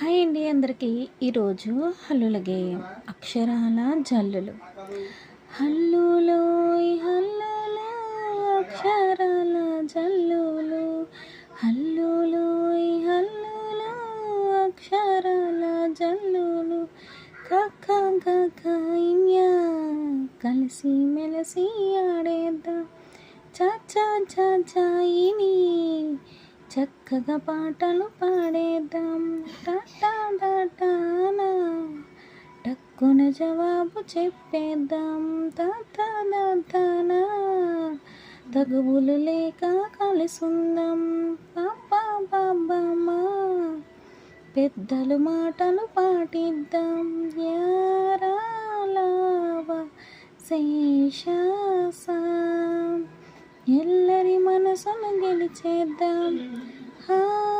Hi అండి అందరికీ. ఈరోజు హల్లుల గేయం అక్షరాల జల్లులు. హల్లులు హల్లులు అక్షరాల జల్లులు. హల్లులు హల్లులో అక్షరాల జల్లులు. కక్క కక్కయ్యా కలిసి మెలిసి ఆడేద్దాం. చాచా ఇని చక్కగా పాటలు పాడేద్దాం. టాటా టాటానా టక్కున జవాబు చెప్పేద్దాం. తాతా తానా తగువులు లేక కలిసుందాం. పాపా బాబమ్మా పెద్దలు మాటలు పాటిద్దాం. యారాలావా శేషాసా. ఎల్ మనసును గెలిచేద్దాం హాలాక్ష